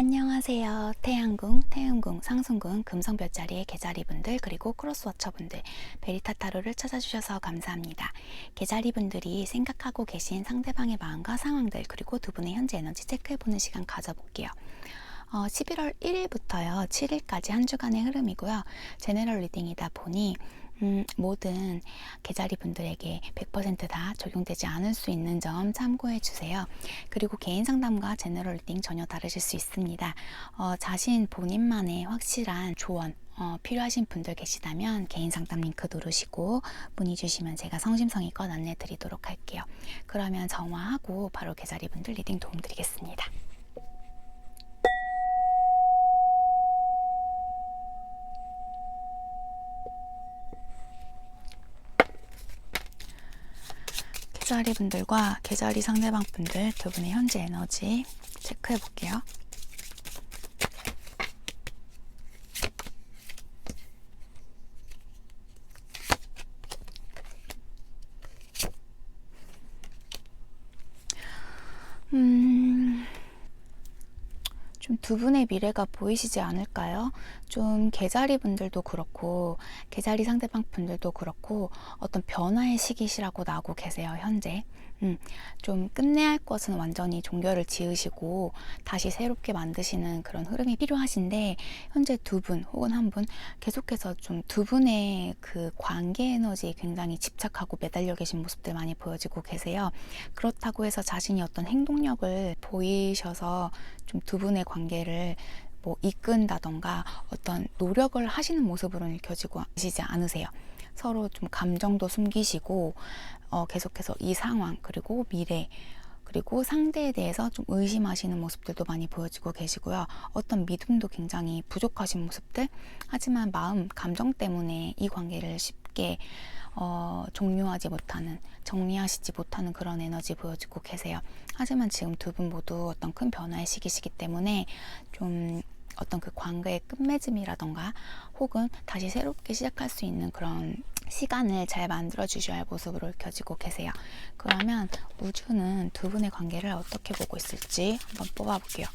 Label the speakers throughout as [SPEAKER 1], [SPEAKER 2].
[SPEAKER 1] 안녕하세요. 태양궁, 태음궁, 상승궁, 금성별자리의 계자리분들 그리고 크로스워처분들 베리타타로를 찾아주셔서 감사합니다. 계자리분들이 생각하고 계신 상대방의 마음과 상황들 그리고 두 분의 현재 에너지 체크해보는 시간 가져볼게요. 어, 11월 1일부터요 7일까지 한 주간의 흐름이고요. 제네럴 리딩이다 보니 음, 모든 계자리 분들에게 100%다 적용되지 않을 수 있는 점 참고해 주세요. 그리고 개인 상담과 제너럴 리딩 전혀 다르실 수 있습니다. 어, 자신 본인만의 확실한 조언 어, 필요하신 분들 계시다면 개인 상담 링크 누르시고 문의 주시면 제가 성심성의껏 안내 드리도록 할게요. 그러면 정화하고 바로 계자리 분들 리딩 도움 드리겠습니다. 계자리 분들과 계자리 상대방 분들 두 분의 현재 에너지 체크해 볼게요. 분의 미래가 보이시지 않을까요? 좀 계자리 분들도 그렇고 계자리 상대방 분들도 그렇고 어떤 변화의 시기시라고 나오고 계세요 현재 음, 좀 끝내야 할 것은 완전히 종결을 지으시고 다시 새롭게 만드시는 그런 흐름이 필요하신데 현재 두 분 혹은 한 분 계속해서 좀 두 분의 그 관계 에너지에 굉장히 집착하고 매달려 계신 모습들 많이 보여지고 계세요 그렇다고 해서 자신이 어떤 행동력을 보이셔서 좀 두 분의 관계를 뭐 이끈다던가 어떤 노력을 하시는 모습으로는 읽혀지고 계시지 않으세요. 서로 좀 감정도 숨기시고 어, 계속해서 이 상황 그리고 미래 그리고 상대에 대해서 좀 의심하시는 모습들도 많이 보여지고 계시고요. 어떤 믿음도 굉장히 부족하신 모습들. 하지만 마음, 감정 때문에 이 관계를 쉽게 어, 종료하지 못하는, 정리하시지 못하는 그런 에너지 보여지고 계세요. 하지만 지금 두 분 모두 어떤 큰 변화의 시기시기 때문에 좀 어떤 그 관계의 끝맺음이라던가 혹은 다시 새롭게 시작할 수 있는 그런 시간을 잘 만들어 주셔야 할 모습으로 켜지고 계세요. 그러면 우주는 두 분의 관계를 어떻게 보고 있을지 한번 뽑아볼게요.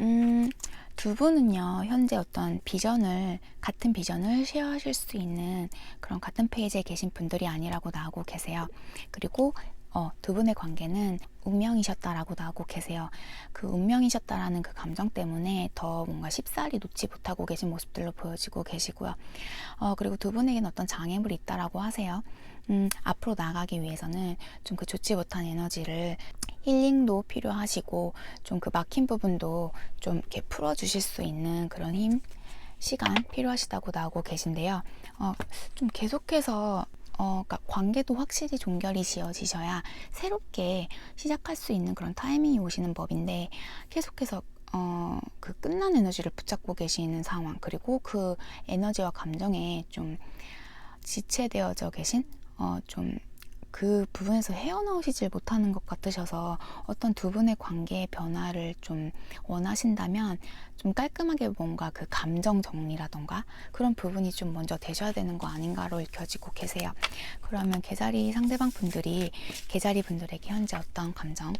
[SPEAKER 1] 음, 두 분은요, 현재 어떤 비전을, 같은 비전을 쉐어하실 수 있는 그런 같은 페이지에 계신 분들이 아니라고 나오고 계세요. 그리고 어, 두 분의 관계는 운명이셨다라고 나오고 계세요. 그 운명이셨다라는 그 감정 때문에 더 뭔가 쉽사리 놓지 못하고 계신 모습들로 보여지고 계시고요. 어, 그리고 두 분에게는 어떤 장애물이 있다라고 하세요. 음, 앞으로 나가기 위해서는 좀 그 좋지 못한 에너지를 힐링도 필요하시고 좀 그 막힌 부분도 좀 이렇게 풀어주실 수 있는 그런 힘, 시간 필요하시다고 나오고 계신데요. 어, 좀 계속해서 어, 그러니까 관계도 확실히 종결이 지어지셔야 새롭게 시작할 수 있는 그런 타이밍이 오시는 법인데 계속해서 어, 그 끝난 에너지를 붙잡고 계시는 상황 그리고 그 에너지와 감정에 좀 지체되어져 계신 어, 좀 그 부분에서 헤어나오시질 못하는 것 같으셔서 어떤 두 분의 관계의 변화를 좀 원하신다면 좀 깔끔하게 뭔가 그 감정 정리라던가 그런 부분이 좀 먼저 되셔야 되는 거 아닌가로 읽혀지고 계세요. 그러면 계자리 상대방 분들이 계자리 분들에게 현재 어떤 감정,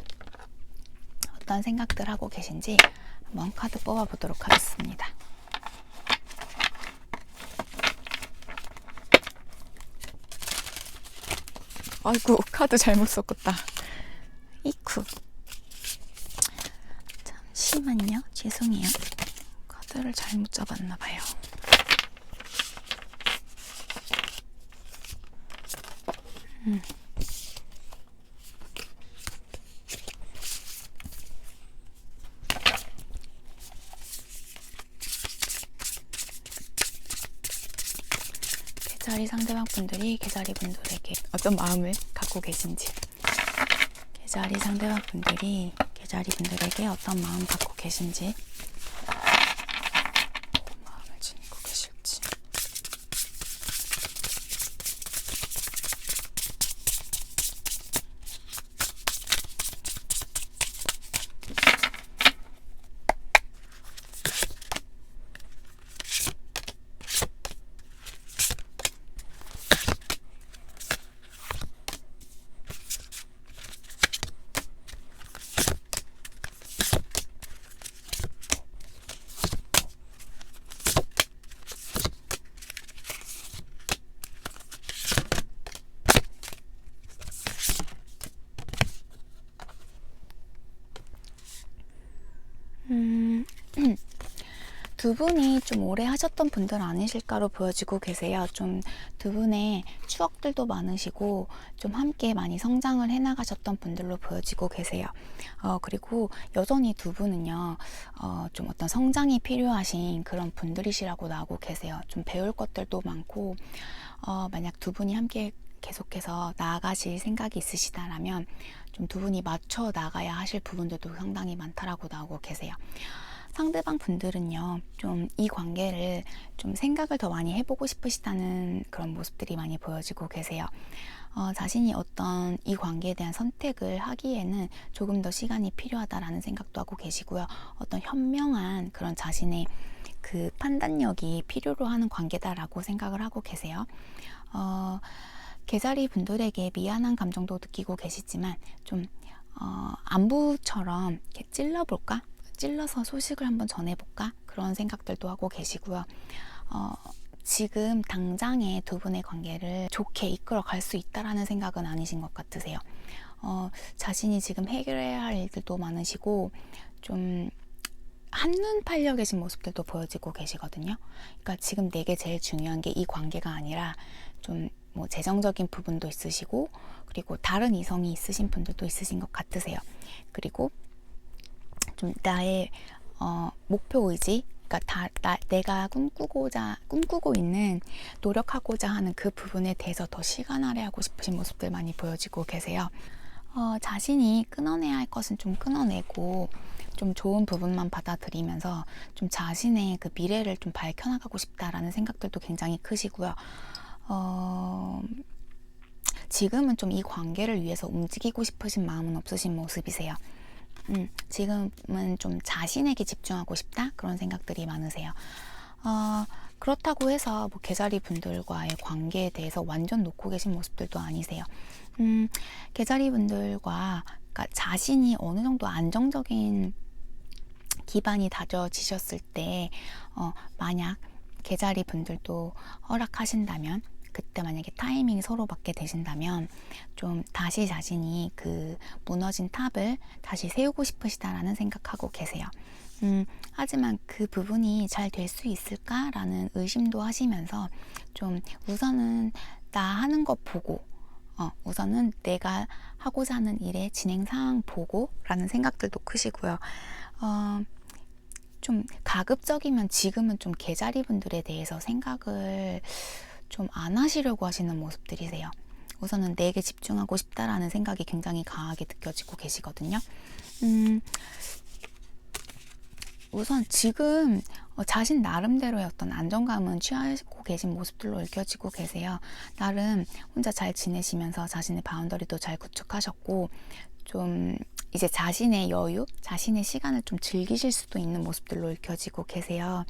[SPEAKER 1] 어떤 생각들 하고 계신지 한번 카드 뽑아보도록 하겠습니다. 아이고 카드 잘못 섞었다. 이쿠. 잠시만요. 죄송해요. 카드를 잘못 잡았나 봐요. 음. 상대방 분들이 계자리 분들에게 어떤 마음을 갖고 계신지 계자리 상대방 분들이 계자리 분들에게 어떤 마음 갖고 계신지 마음을 지니고 계실지 두 분이 좀 오래 하셨던 분들 아니실까로 보여지고 계세요. 좀 두 분의 추억들도 많으시고 좀 함께 많이 성장을 해나가셨던 분들로 보여지고 계세요. 어, 그리고 여전히 두 분은요, 어, 좀 어떤 성장이 필요하신 그런 분들이시라고 나오고 계세요. 좀 배울 것들도 많고, 어, 만약 두 분이 함께 계속해서 나아가실 생각이 있으시다라면 좀 두 분이 맞춰 나가야 하실 부분들도 상당히 많다라고 나오고 계세요. 상대방 분들은요, 좀 이 관계를 좀 생각을 더 많이 해보고 싶으시다는 그런 모습들이 많이 보여지고 계세요. 어, 자신이 어떤 이 관계에 대한 선택을 하기에는 조금 더 시간이 필요하다라는 생각도 하고 계시고요. 어떤 현명한 그런 자신의 그 판단력이 필요로 하는 관계다라고 생각을 하고 계세요. 어, 개자리 분들에게 미안한 감정도 느끼고 계시지만 좀 어, 안부처럼 이렇게 찔러볼까? 찔러서 소식을 한번 전해볼까? 그런 생각들도 하고 계시고요. 어, 지금 당장의 두 분의 관계를 좋게 이끌어 갈 수 있다라는 생각은 아니신 것 같으세요. 어, 자신이 지금 해결해야 할 일들도 많으시고, 좀, 한눈 팔려 계신 모습들도 보여지고 계시거든요. 그러니까 지금 내게 제일 중요한 게 이 관계가 아니라 좀 뭐 재정적인 부분도 있으시고, 그리고 다른 이성이 있으신 분들도 있으신 것 같으세요. 그리고 좀 나의 어, 목표 의지, 그러니까 다, 나, 내가 꿈꾸고자 꿈꾸고 있는 노력하고자 하는 그 부분에 대해서 더 시간 할애하고 싶으신 모습들 많이 보여지고 계세요. 어, 자신이 끊어내야 할 것은 좀 끊어내고 좀 좋은 부분만 받아들이면서 좀 자신의 그 미래를 좀 밝혀나가고 싶다라는 생각들도 굉장히 크시고요. 어, 지금은 좀 이 관계를 위해서 움직이고 싶으신 마음은 없으신 모습이세요. 음, 지금은 좀 자신에게 집중하고 싶다? 그런 생각들이 많으세요. 어, 그렇다고 해서 뭐 개자리 분들과의 관계에 대해서 완전 놓고 계신 모습들도 아니세요. 음, 개자리 분들과 그러니까 자신이 어느 정도 안정적인 기반이 다져지셨을 때, 어, 만약 개자리 분들도 허락하신다면 그때 만약에 타이밍이 서로 맞게 되신다면 좀 다시 자신이 그 무너진 탑을 다시 세우고 싶으시다라는 생각하고 계세요. 음, 하지만 그 부분이 잘 될 수 있을까라는 의심도 하시면서 좀 우선은 나 하는 거 보고 어, 우선은 내가 하고자 하는 일의 진행 상황 보고라는 생각들도 크시고요. 어, 좀 가급적이면 지금은 좀 개자리 분들에 대해서 생각을 좀 안 하시려고 하시는 모습들이세요. 우선은 내게 집중하고 싶다라는 생각이 굉장히 강하게 느껴지고 계시거든요. 음, 우선 지금 어, 자신 나름대로의 어떤 안정감은 취하고 계신 모습들로 읽혀지고 계세요. 나름 혼자 잘 지내시면서 자신의 바운더리도 잘 구축하셨고, 좀 이제 자신의 여유, 자신의 시간을 좀 즐기실 수도 있는 모습들로 읽혀지고 계세요.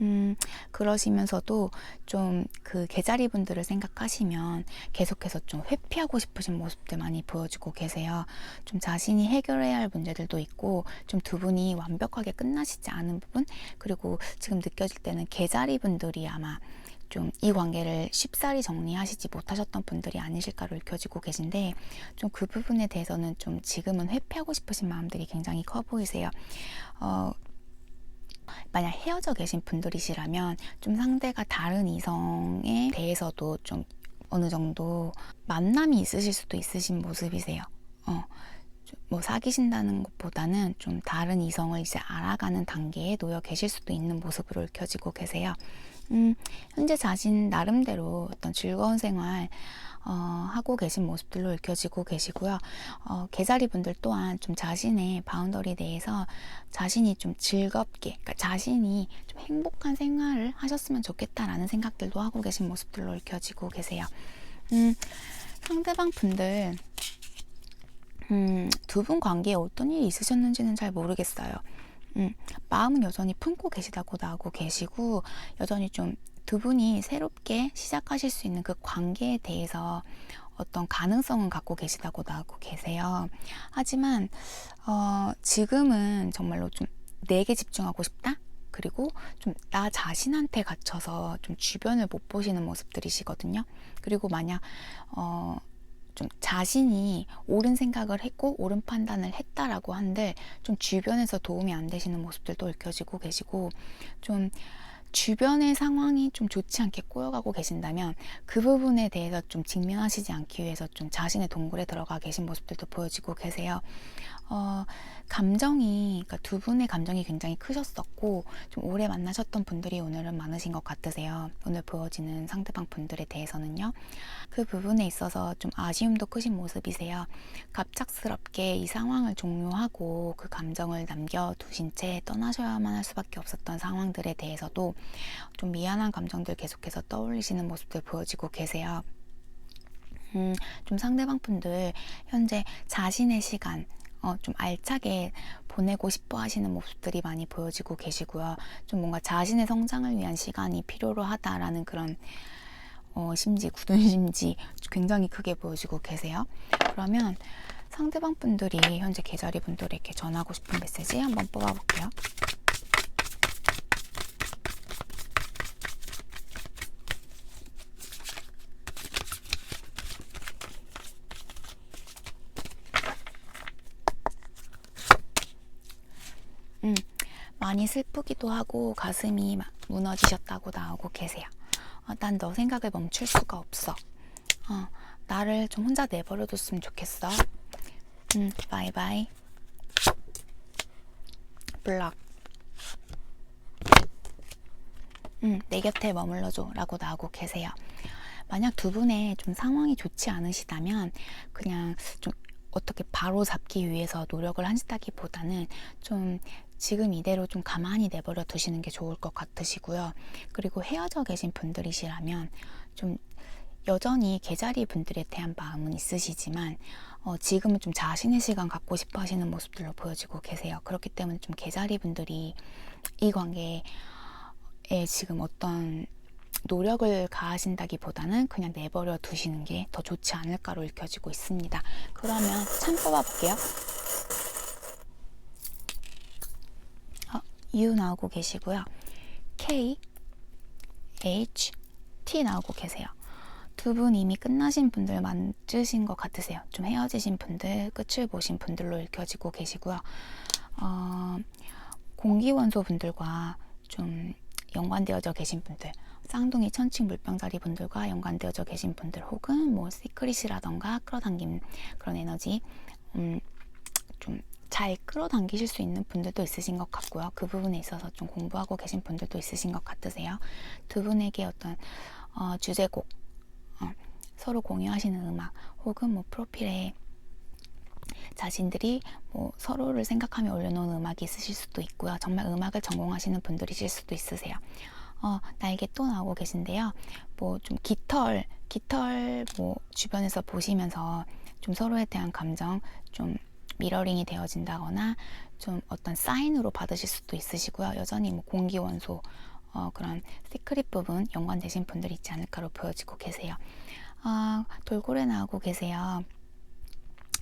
[SPEAKER 1] 음, 그러시면서도 좀 그 개자리 분들을 생각하시면 계속해서 좀 회피하고 싶으신 모습들 많이 보여주고 계세요. 좀 자신이 해결해야 할 문제들도 있고, 좀 두 분이 완벽하게 끝나시지 않은 부분, 그리고 지금 느껴질 때는 개자리 분들이 아마 좀 이 관계를 쉽사리 정리하시지 못하셨던 분들이 아니실까로 읽혀지고 계신데, 좀 그 부분에 대해서는 좀 지금은 회피하고 싶으신 마음들이 굉장히 커 보이세요. 어, 만약 헤어져 계신 분들이시라면 좀 상대가 다른 이성에 대해서도 좀 어느 정도 만남이 있으실 수도 있으신 모습이세요. 어, 뭐 사귀신다는 것보다는 좀 다른 이성을 이제 알아가는 단계에 놓여 계실 수도 있는 모습으로 읽혀지고 계세요. 음, 현재 자신 나름대로 어떤 즐거운 생활 어, 하고 계신 모습들로 읽혀지고 계시고요. 어, 개자리 분들 또한 좀 자신의 바운더리에 대해서 자신이 좀 즐겁게, 그러니까 자신이 좀 행복한 생활을 하셨으면 좋겠다라는 생각들도 하고 계신 모습들로 읽혀지고 계세요. 음, 상대방 분들, 음, 두 분 관계에 어떤 일이 있으셨는지는 잘 모르겠어요. 음, 마음은 여전히 품고 계시다고 나오고 계시고, 여전히 좀 두 분이 새롭게 시작하실 수 있는 그 관계에 대해서 어떤 가능성은 갖고 계시다고 나오고 계세요. 하지만, 어, 지금은 정말로 좀 내게 집중하고 싶다? 그리고 좀 나 자신한테 갇혀서 좀 주변을 못 보시는 모습들이시거든요. 그리고 만약, 어, 좀 자신이 옳은 생각을 했고 옳은 판단을 했다라고 한들 좀 주변에서 도움이 안 되시는 모습들도 읽혀지고 계시고 좀 주변의 상황이 좀 좋지 않게 꼬여가고 계신다면 그 부분에 대해서 좀 직면하시지 않기 위해서 좀 자신의 동굴에 들어가 계신 모습들도 보여지고 계세요. 어, 감정이, 그러니까 두 분의 감정이 굉장히 크셨었고, 좀 오래 만나셨던 분들이 오늘은 많으신 것 같으세요. 오늘 보여지는 상대방 분들에 대해서는요. 그 부분에 있어서 좀 아쉬움도 크신 모습이세요. 갑작스럽게 이 상황을 종료하고 그 감정을 남겨두신 채 떠나셔야만 할 수밖에 없었던 상황들에 대해서도 좀 미안한 감정들 계속해서 떠올리시는 모습들 보여지고 계세요. 음, 좀 상대방 분들 현재 자신의 시간, 어, 좀 알차게 보내고 싶어 하시는 모습들이 많이 보여지고 계시고요. 좀 뭔가 자신의 성장을 위한 시간이 필요로 하다라는 그런 어, 심지, 굳은 심지 굉장히 크게 보여지고 계세요. 그러면 상대방 분들이 현재 계자리 분들에게 전하고 싶은 메시지 한번 뽑아볼게요. 음, 많이 슬프기도 하고 가슴이 막 무너지셨다고 나오고 계세요. 어, 난너 생각을 멈출 수가 없어. 어, 나를 좀 혼자 내버려뒀으면 좋겠어. 음, 바이바이. 블럭. 음, 내 곁에 머물러줘. 라고 나오고 계세요. 만약 두 분의 좀 상황이 좋지 않으시다면 그냥 좀 어떻게 바로 잡기 위해서 노력을 하시다기보다는 좀 지금 이대로 좀 가만히 내버려 두시는 게 좋을 것 같으시고요. 그리고 헤어져 계신 분들이시라면 좀 여전히 개자리 분들에 대한 마음은 있으시지만 어, 지금은 좀 자신의 시간 갖고 싶어 하시는 모습들로 보여지고 계세요. 그렇기 때문에 좀 개자리 분들이 이 관계에 지금 어떤 노력을 가하신다기보다는 그냥 내버려 두시는 게 더 좋지 않을까로 읽혀지고 있습니다. 그러면 참 뽑아볼게요. U 나오고 계시고요. K, H, T 나오고 계세요. 두 분 이미 끝나신 분들 맞으신 것 같으세요. 좀 헤어지신 분들, 끝을 보신 분들로 읽혀지고 계시고요. 어, 공기원소 분들과 좀 연관되어져 계신 분들, 쌍둥이 천칭 물병자리 분들과 연관되어져 계신 분들 혹은 뭐 시크릿이라던가 끌어당김 그런 에너지 음, 좀 잘 끌어당기실 수 있는 분들도 있으신 것 같고요. 그 부분에 있어서 좀 공부하고 계신 분들도 있으신 것 같으세요. 두 분에게 어떤 어, 주제곡 어, 서로 공유하시는 음악 혹은 뭐 프로필에 자신들이 뭐 서로를 생각하며 올려놓은 음악이 있으실 수도 있고요. 정말 음악을 전공하시는 분들이실 수도 있으세요. 어, 날개 또 나오고 계신데요. 뭐 좀 깃털, 깃털 뭐 주변에서 보시면서 좀 서로에 대한 감정 좀 미러링이 되어진다거나 좀 어떤 사인으로 받으실 수도 있으시고요. 여전히 뭐 공기 원소 어, 그런 시크릿 부분 연관되신 분들이 있지 않을까로 보여지고 계세요. 어, 돌고래 나오고 계세요.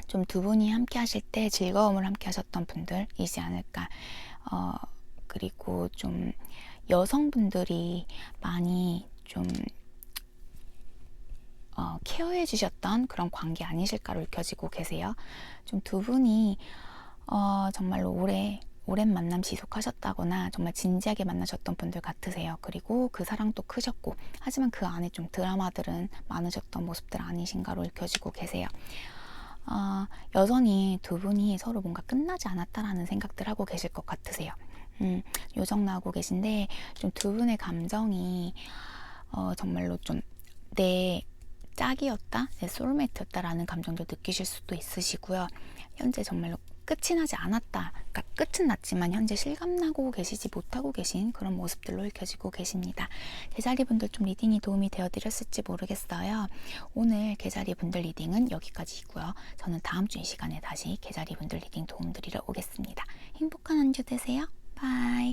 [SPEAKER 1] 좀 두 분이 함께 하실 때 즐거움을 함께 하셨던 분들이지 않을까. 어, 그리고 좀 여성분들이 많이 좀 어, 케어해 주셨던 그런 관계 아니실까로 읽혀지고 계세요. 좀 두 분이 어, 정말로 오래 오랜 만남 지속하셨다거나 정말 진지하게 만나셨던 분들 같으세요. 그리고 그 사랑도 크셨고 하지만 그 안에 좀 드라마들은 많으셨던 모습들 아니신가로 읽혀지고 계세요. 어, 여전히 두 분이 서로 뭔가 끝나지 않았다라는 생각들 하고 계실 것 같으세요. 음, 요정 나오고 계신데 좀 두 분의 감정이 어, 정말로 좀 내 짝이었다, 내 소울메이트였다라는 감정도 느끼실 수도 있으시고요. 현재 정말로 끝이 나지 않았다. 그러니까 끝은 났지만 현재 실감나고 계시지 못하고 계신 그런 모습들로 읽혀지고 계십니다. 개자리 분들 좀 리딩이 도움이 되어 드렸을지 모르겠어요. 오늘 개자리 분들 리딩은 여기까지이고요. 저는 다음 주 이 시간에 다시 개자리 분들 리딩 도움 드리러 오겠습니다. 행복한 한 주 되세요. 바이.